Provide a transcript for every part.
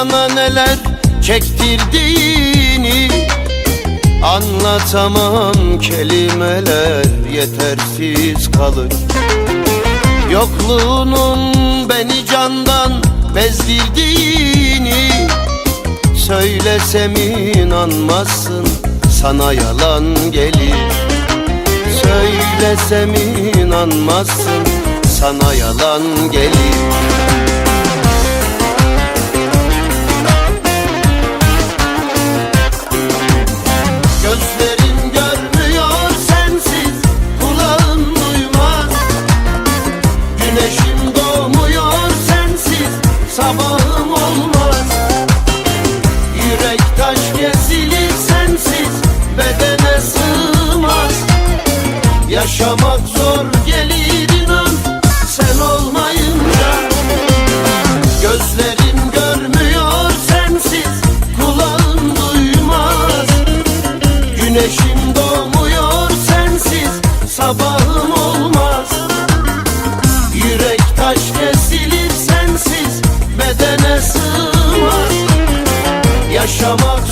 Bana neler çektirdiğini Anlatamam. Kelimeler yetersiz kalır. Yokluğunun beni candan bezdirdiğini Söylesem inanmazsın sana yalan gelir. Söylesem inanmazsın sana yalan gelir Sabahım olmaz. Yürek taş kesilir sensiz Bedene sığmaz. Yaşamak zor gelir inan Sen olmayınca. Gözlerin görmüyor sensiz Kulağın duymaz. Güneşim doğmuyor sensiz Sabahım Yaşamak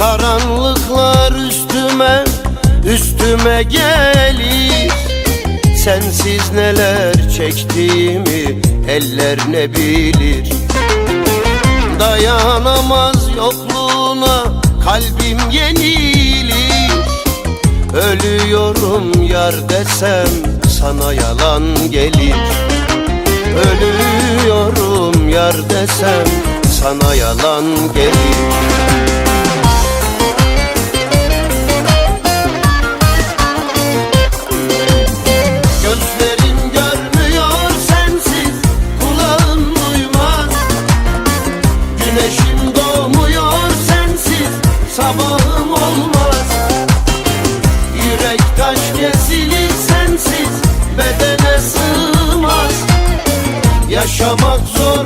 Karanlıklar üstüme, üstüme gelir. Sensiz neler çektiğimi eller ne bilir. Dayanamaz yokluğuna kalbim yenilir. Ölüyorum yar desem sana yalan gelir. Ölüyorum yar desem sana yalan gelir Yaşamak zor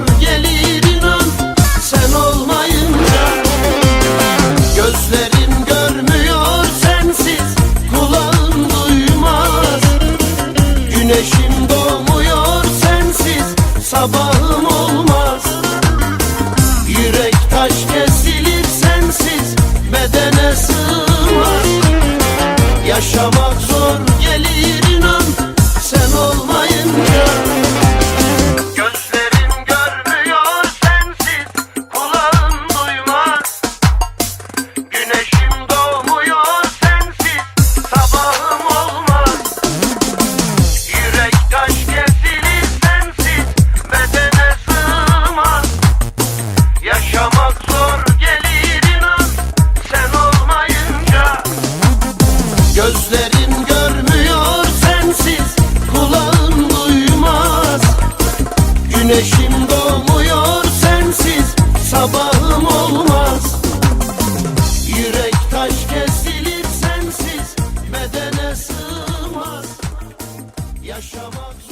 Olmaz. Yürek taş kesilir sensiz Bedene sığmaz. Yaşamak